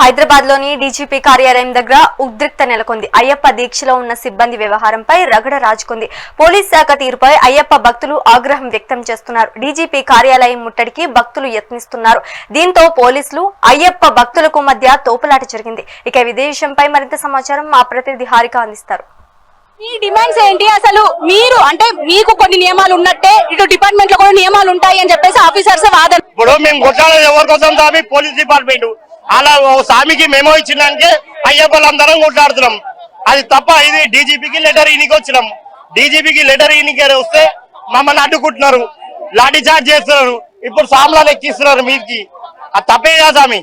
హైదరాబాద్లోని డీజీపీ కార్యాలయం దగ్గర ఉద్రిక్త నెలకొంది. అయ్యప్ప దీక్షలో ఉన్న సిబ్బంది వ్యవహారంపై రగడ రాజుకుంది. పోలీస్ శాఖ తీరుపై అయ్యప్ప భక్తులు ఆగ్రహం వ్యక్తం చేస్తున్నారు. డీజీపీ కార్యాలయం ముట్టడికి భక్తులు యత్నిస్తున్నారు. దీంతో పోలీసులు అయ్యప్ప భక్తులకు మధ్య తోపులాట జరిగింది. ఇక విషయంపై మరింత సమాచారం మా ప్రతినిధి హారిక అందిస్తారు. మీ డిమాండ్స్ ఏంటి? అసలు మీరు అంటే మీకు కొన్ని నియమాలు ఉన్నట్టే ఇటు డిపార్ట్మెంట్లో కూడా నియమాలు ఉంటాయి అని చెప్పేసి ఆఫీసర్స్ వాదన ఇప్పుడు మేము ఎవరి కోసం పోలీస్ డిపార్ట్మెంట్. అలా ఓ స్వామికి మెమో ఇచ్చినాకే అయ్యప్పలందరం కొట్లాడుతున్నాం. అది తప్ప ఇది డీజీపీకి లెటర్ ఇనికి వచ్చినాం. డీజీపీకి లెటర్ ఇనికి వస్తే మమ్మల్ని అడ్డుకుంటున్నారు. లాఠీ చార్జ్ చేస్తున్నారు. ఇప్పుడు సామ్లాలు ఎక్కిస్తున్నారు మీకి అది తప్పే కదా స్వామి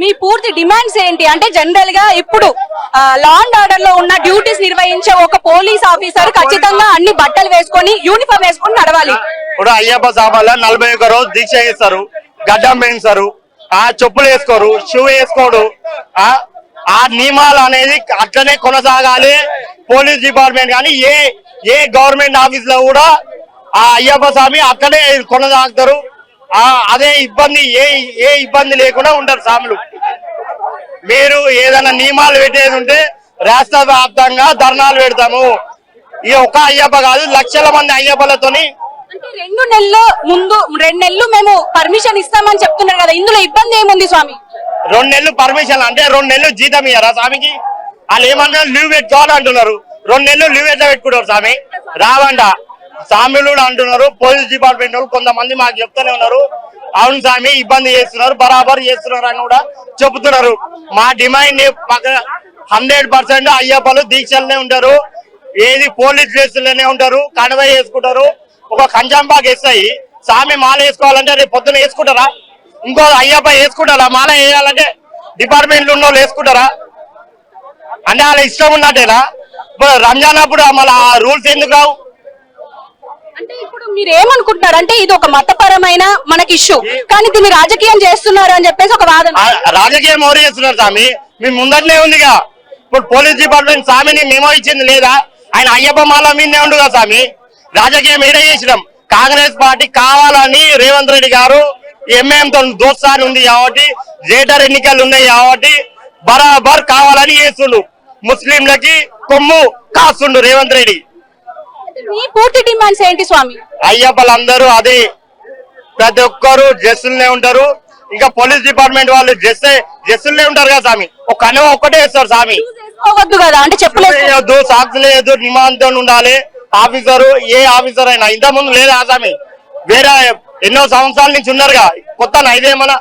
మీ పూర్తి డిమాండ్స్ ఏంటి? అంటే జనరల్గా ఇప్పుడు లా అండ్ ఆర్డర్లో ఉన్న డ్యూటీస్ నిర్వహించే ఒక పోలీస్ ఆఫీసర్ ఖచ్చితంగా అన్ని బట్టలు వేసుకొని యూనిఫామ్ వేసుకొని నడవాలి. ఇప్పుడు అయ్యప్ప సామాన్ల నలభై ఒక్క రోజు దీక్ష చేస్తారు. గడ్డం పెంచుతారు ఆ చెప్పులు వేసుకోరు షూ వేసుకోడు. ఆ నియమాలు అనేది అట్లనే కొనసాగాలి. పోలీస్ డిపార్ట్మెంట్ కానీ ఏ ఏ గవర్నమెంట్ ఆఫీస్లో కూడా ఆ అయ్యప్ప స్వామి అక్కడే కొనసాగుతారు. ఆ అదే ఇబ్బంది ఏ ఏ ఇబ్బంది లేకుండా ఉంటారు స్వాములు. మీరు ఏదైనా నియమాలు పెట్టేది ఉంటే రాష్ట్ర వ్యాప్తంగా ధర్నాలు పెడతాము. ఈ ఒక్క అయ్యప్ప కాదు లక్షల మంది అయ్యప్పలతోని రెండు నెలలు ముందు రెండు నెలలు మేము పర్మిషన్ ఇస్తామని చెప్తున్నారు కదా ఇందులో ఇబ్బంది ఏముంది స్వామి? రెండు నెలలు పర్మిషన్ అంటే రెండు నెలలు జీతం ఇయ్యారా స్వామికి? వాళ్ళు ఏమంటారు లీవ్ పెట్టుకోవాలి అంటున్నారు. రెండు నెలలు లీవ్ ఎట్లా పెట్టుకుంటారు స్వామి? రావంట. స్వామిలు కూడా అంటున్నారు. పోలీస్ డిపార్ట్మెంట్ వాళ్ళు కొంతమంది మాకు చెప్తూనే ఉన్నారు. అవును స్వామి ఇబ్బంది చేస్తున్నారు బరాబర్ చేస్తున్నారు అని కూడా చెబుతున్నారు. మా డిమాండ్ హండ్రెడ్ పర్సెంట్ అయ్యప్పలు దీక్షలనే ఉంటారు. ఏది పోలీస్ స్టేషన్లోనే ఉంటారు. కన్వే చేసుకుంటారు. ఒక కంచంబాగ్ వేస్తాయి. స్వామి మాల వేసుకోవాలంటే రేపు పొద్దున వేసుకుంటారా? ఇంకో అయ్యప్ప వేసుకుంటారా? మాల వేయాలంటే డిపార్ట్మెంట్ ఉన్న వాళ్ళు వేసుకుంటారా? అంటే వాళ్ళ ఇష్టం ఉన్నట్టేనా? ఇప్పుడు రంజాన్ అప్పుడు మళ్ళీ ఆ రూల్స్ ఎందుకు రావు? అంటే ఇప్పుడు మీరు ఏమనుకుంటున్నారు? అంటే ఇది ఒక మతపరమైన మనకి ఇష్యూ కానీ దీన్ని రాజకీయం చేస్తున్నారు అని చెప్పేసి ఒక వాదన. రాజకీయం ఎవరు చేస్తున్నారు స్వామి? మీ ముందరనే ఉందిగా. ఇప్పుడు పోలీస్ డిపార్ట్మెంట్ స్వామిని మేమో ఇచ్చింది లేదా? ఆయన అయ్యప్ప మాల మీదనే ఉండుగా స్వామి? రాజకీయం ఏడే చేసినాం? కాంగ్రెస్ పార్టీ కావాలని రేవంత్ రెడ్డి గారు ఎంఏఎం తో దోస్తాని ఉంది కాబట్టి జేటర్ ఎన్నికలు ఉన్నాయి కాబట్టి బరాబర్ కావాలని చేస్తుండు. ముస్లింలకి కొమ్ము కాస్తుండు రేవంత్ రెడ్డి. మీ పూర్తి డిమాండ్స్ ఏంటి స్వామి? అయ్యప్పలందరూ అదే. ప్రతి ఒక్కరు డ్రెస్సులనే ఉంటారు. ఇంకా పోలీస్ డిపార్ట్మెంట్ వాళ్ళు డ్రెస్ డ్రెస్సులనే ఉంటారు కదా స్వామి? ఒక కనువ ఒక్కటే వేస్తారు స్వామి. కదా అంటే చెప్పలేదు సాక్స్ లేదు నిమాంతం ఉండాలి. ఆఫీసర్ ఏ ఆఫీసర్ అయినా ఇంత ముందు లేదా స్వామి వేరే ఎన్నో సంవత్సరాల నుంచి ఉన్నారుగా. కొత్త ఇదేమన్నా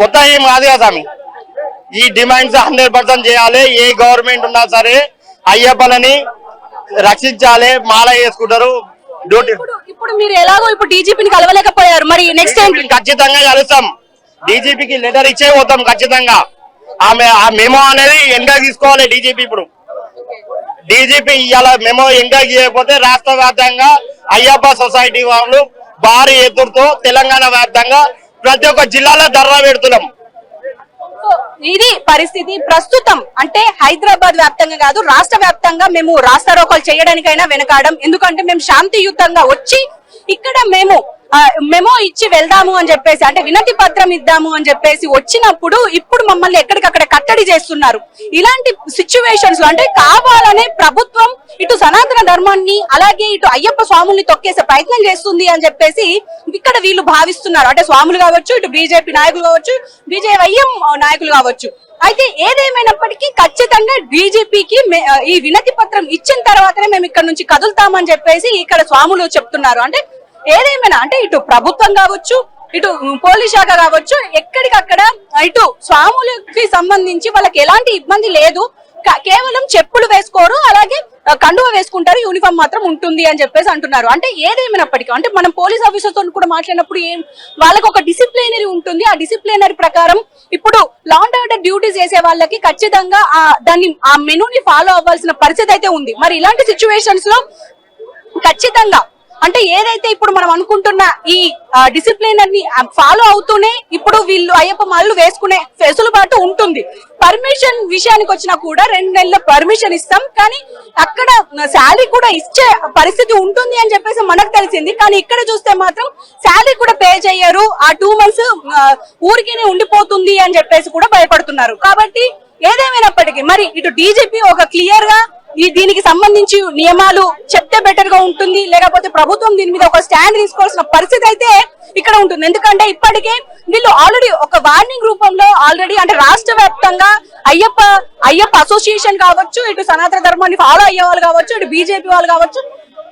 కొత్త ఏం కాదు కదా స్వామి ఈ డిమాండ్స్ హండ్రెడ్ పర్సెంట్ చేయాలి ఏ గవర్నమెంట్ ఉన్నా సరే అయ్యప్పలని రక్షించాలి మాల వేసుకుంటారు డ్యూటీ. ఇప్పుడు ఇప్పుడు మీరు ఎలాగో ఇప్పుడు డీజీపీని కలవలేకపోయారు. మరి నెక్స్ట్ ఏంటి ఖచ్చితంగా కలుస్తాం. డీజీపీకి లెటర్ ఇచ్చే పోతాం ఖచ్చితంగా. ఆమె ఆ మెమో అనేది ఎంగా తీసుకోవాలి డీజీపీ ఇప్పుడు. డీజీపీ ఇవాళ మెమో ఇంకా చేయకపోతే రాష్ట్ర వ్యాప్తంగా అయ్యప్ప సొసైటీ వాళ్ళు భారీ ఎదురుతో తెలంగాణ వ్యాప్తంగా ప్రతి ఒక్క జిల్లాలో ధర్నా పెడుతున్నాం. ఇది పరిస్థితి ప్రస్తుతం. అంటే హైదరాబాద్ వ్యాప్తంగా కాదు రాష్ట్ర వ్యాప్తంగా మేము రాస్తారోకలు చేయడానికైనా వెనకాడం. ఎందుకంటే మేము శాంతియుతంగా వచ్చి ఇక్కడ మేము మెమో ఇచ్చి వెళ్దాము అని చెప్పేసి అంటే వినతి పత్రం ఇద్దాము అని చెప్పేసి వచ్చినప్పుడు ఇప్పుడు మమ్మల్ని ఎక్కడికక్కడ కట్టడి చేస్తున్నారు. ఇలాంటి సిచ్యువేషన్స్లో అంటే కావాలనే ప్రభుత్వం ఇటు సనాతన ధర్మాన్ని అలాగే ఇటు అయ్యప్ప స్వాముల్ని తొక్కేసే ప్రయత్నం చేస్తుంది అని చెప్పేసి ఇక్కడ వీళ్ళు భావిస్తున్నారు. అంటే స్వాములు కావచ్చు ఇటు బీజేపీ నాయకులు కావచ్చు బీజేవైఎం నాయకులు కావచ్చు. అయితే ఏదేమైనప్పటికీ ఖచ్చితంగా డీజీపీకి ఈ వినతి పత్రం ఇచ్చిన తర్వాతనే మేము ఇక్కడ నుంచి కదులుతామని చెప్పేసి ఇక్కడ స్వాములు చెప్తున్నారు. అంటే ఏదేమైనా అంటే ఇటు ప్రభుత్వం కావచ్చు ఇటు పోలీస్ శాఖ కావచ్చు ఎక్కడికక్కడ ఇటు స్వాములకి సంబంధించి వాళ్ళకి ఎలాంటి ఇబ్బంది లేదు. కేవలం చెప్పులు వేసుకోరు అలాగే కండువ వేసుకుంటారు యూనిఫామ్ మాత్రం ఉంటుంది అని చెప్పేసి అంటున్నారు. అంటే ఏదేమైనప్పటికీ అంటే మనం పోలీస్ ఆఫీసర్తో కూడా మాట్లాడినప్పుడు ఏం వాళ్ళకి ఒక డిసిప్లినరీ ఉంటుంది. ఆ డిసిప్లినరీ ప్రకారం ఇప్పుడు లాండ్ ఆర్డర్ డ్యూటీస్ చేసే వాళ్ళకి ఖచ్చితంగా ఆ దాన్ని ఆ మెనూని ఫాలో అవ్వాల్సిన పరిస్థితి అయితే ఉంది. మరి ఇలాంటి సిచ్యువేషన్స్లో ఖచ్చితంగా అంటే ఏదైతే ఇప్పుడు మనం అనుకుంటున్న ఈ డిసిప్లిన్ అన్ని ఫాలో అవుతూనే ఇప్పుడు వీళ్ళు అయ్యప్ప మాలలు వేసుకునే వెసులుబాటు ఉంటుంది. పర్మిషన్ విషయానికి వచ్చినా కూడా రెండు నెలల పర్మిషన్ ఇస్తాం. కానీ అక్కడ శాలరీ కూడా ఇచ్చే పరిస్థితి ఉంటుంది అని చెప్పేసి మనకు తెలిసింది. కానీ ఇక్కడ చూస్తే మాత్రం శాలరీ కూడా పే చేయరు. ఆ టూ మంత్స్ ఊరికేనే ఉండిపోతుంది అని చెప్పేసి కూడా భయపడుతున్నారు. కాబట్టి ఏదేమైనప్పటికీ మరి ఇటు డీజీపీ ఒక క్లియర్గా ఈ దీనికి సంబంధించి నియమాలు చెప్తే బెటర్గా ఉంటుంది. లేకపోతే ప్రభుత్వం దీని మీద ఒక స్టాండ్ తీసుకోవాల్సిన పరిస్థితి అయితే ఇక్కడ ఉంటుంది. ఎందుకంటే ఇప్పటికే వీళ్ళు ఆల్రెడీ ఒక వార్నింగ్ రూపంలో ఆల్రెడీ అంటే రాష్ట్ర వ్యాప్తంగా అయ్యప్ప అయ్యప్ప అసోసియేషన్ కావచ్చు ఇటు సనాతన ధర్మాన్ని ఫాలో అయ్యే వాళ్ళు కావచ్చు ఇటు బీజేపీ వాళ్ళు కావచ్చు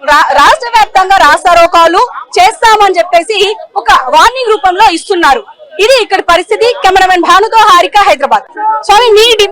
రా- రాష్ట్ర వ్యాప్తంగా రాస్తారోకాలు చేస్తామని చెప్పేసి ఒక వార్నింగ్ రూపంలో ఇస్తున్నారు. ఇది ఇక్కడ పరిస్థితి. కెమెరామెన్ భానుతో హారిక హైదరాబాద్. స్వామి మీ